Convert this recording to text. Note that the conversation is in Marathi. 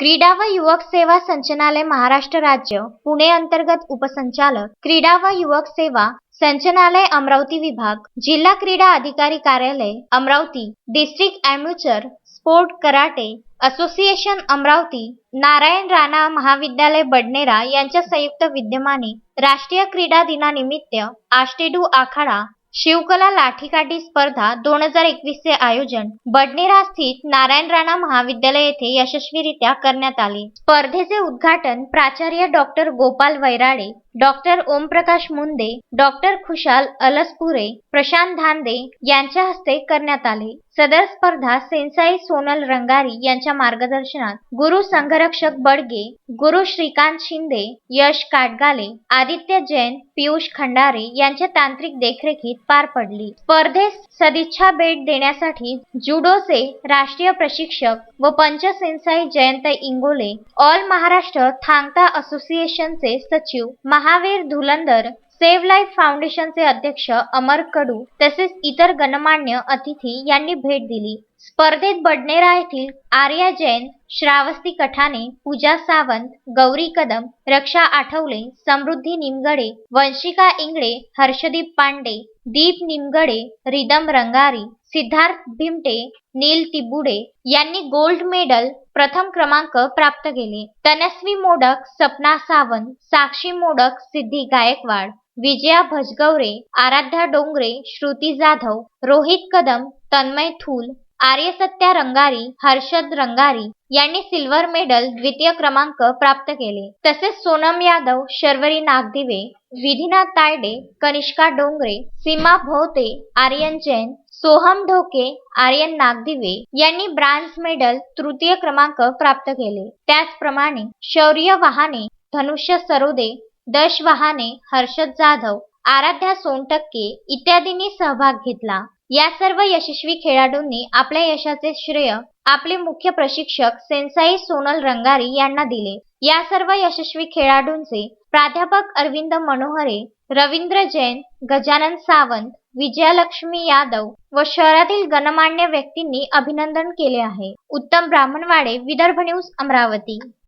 क्रीडा व युवक सेवा संचालनालय महाराष्ट्र राज्य पुणे अंतर्गत उपसंचालक क्रीडा व युवक सेवा संचनालय अमरावती विभाग जिल्हा क्रीडा अधिकारी कार्यालय Amravati district amateur sport karate association Amravati Narayan Rana महाविद्यालय बडनेरा यांच्या संयुक्त विद्यमाने राष्ट्रीय क्रीडा दिनानिमित्त आष्टेडू आखाडा शिवकला लाठीकाठी स्पर्धा दोन हजार एकवीसचे आयोजन. बडनेरा स्थित नारायण राणा महाविद्यालय येथे यशस्वीरित्या करण्यात आले. स्पर्धेचे उद्घाटन प्राचार्य doctor Gopal Vairade doctor Omprakash Munde doctor Khushal Alaspure Prashant Dhande यांच्या हस्ते करण्यात आले. सदर स्पर्धा सेन्साई सोनल रंगारी यांच्या मार्गदर्शनात गुरु संघरक्षक बडगे गुरु श्रीकांत शिंदे यश काटगाले आदित्य जैन पियुष खंडारे यांच्या तांत्रिक देखरेखीत पार पडली. स्पर्धेस सदिच्छा भेट देण्यासाठी जुडोचे राष्ट्रीय प्रशिक्षक व पंच सेन्साई जयंत इंगोले ऑल महाराष्ट्र थांगता असोसिएशनचे सचिव महावीर धुलंदर सेव्ह लाईफ फाउंडेशनचे अध्यक्ष अमर कडू तसेच इतर गणमान्य अतिथी यांनी भेट दिली. स्पर्धेत बडनेरा येथील आर्या जैन श्रावस्ती कठाणे पूजा सावंत गौरी कदम रक्षा आठवले समृद्धी निमगडे वंशिका इंगळे हर्षदीप पांडे दीप निमगडे रिदम रंगारी सिद्धार्थ भिमटे नील तिबुडे यांनी गोल्ड मेडल प्रथम क्रमांक प्राप्त केले. तनस्वी मोडक सपना सावंत साक्षी मोडक सिद्धी गायकवाड विजया भजगवरे आराध्या डोंगरे श्रुती जाधव रोहित कदम तन्मय थूल आर्यसत्या रंगारी हर्षद रंगारी यांनी सिल्वर मेडल द्वितीय क्रमांक प्राप्त केले. तसेच सोनम यादव शर्वरी नागदिवे विधीना तायडे कनिष्का डोंगरे सीमा भोवते आर्यन जैन सोहम ढोके आर्यन नागदिवे यांनी ब्रांझ मेडल तृतीय क्रमांक प्राप्त केले. त्याचप्रमाणे शौर्य वहाने धनुष्य सरोदे दश वहाने हर्षद जाधव आराध्या सोनटक्के इत्यादींनी सहभाग घेतला. या सर्व यशस्वी खेळाडूंनी आपल्या यशाचे श्रेय आपले मुख्य प्रशिक्षक सेन्साई सोनल रंगारी यांना दिले. या सर्व यशस्वी खेळाडूंचे प्राध्यापक अरविंद मनोहरे रवींद्र जैन गजानन सावंत विजयालक्ष्मी यादव व शहरातील गणमान्य व्यक्तींनी अभिनंदन केले आहे. उत्तम ब्राह्मणवाडे विदर्भ न्यूज अमरावती.